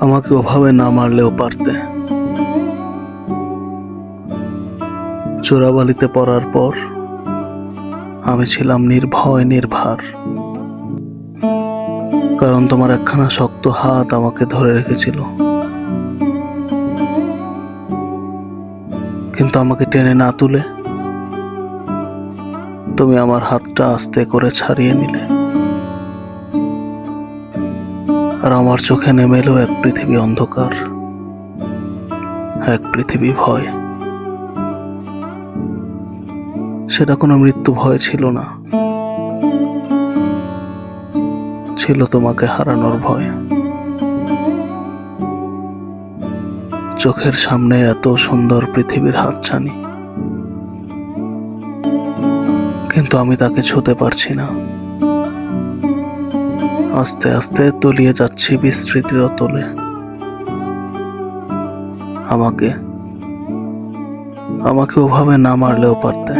আমাকে ওভাবে না মারলেও পারতে। চোরাবালিতে পড়ার পর আমি ছিলাম নির্ভয়, নির্ভার। কারণ তোমার একখানা শক্ত হাত আমাকে ধরে রেখেছিল। কিন্তু আমাকে টেনে না তুলে তুমি আমার হাতটা আস্তে করে ছাড়িয়ে নিলে। আর আমার চোখে নেমে এলো এক পৃথিবী অন্ধকার, এক পৃথিবী ভয়। সেটা কোনো মৃত্যু ভয় ছিল না। ছিল তোমাকে হারানোর ভয়। চোখের সামনে এত সুন্দর পৃথিবীর হাতছানি। কিন্তু আমি তাকে ছুতে পারছি না। আস্তে আস্তে তলিয়ে যাচ্ছে বিস্মৃতির তলে আমাকে আমাকে ওভাবে না মারলেও পারতে।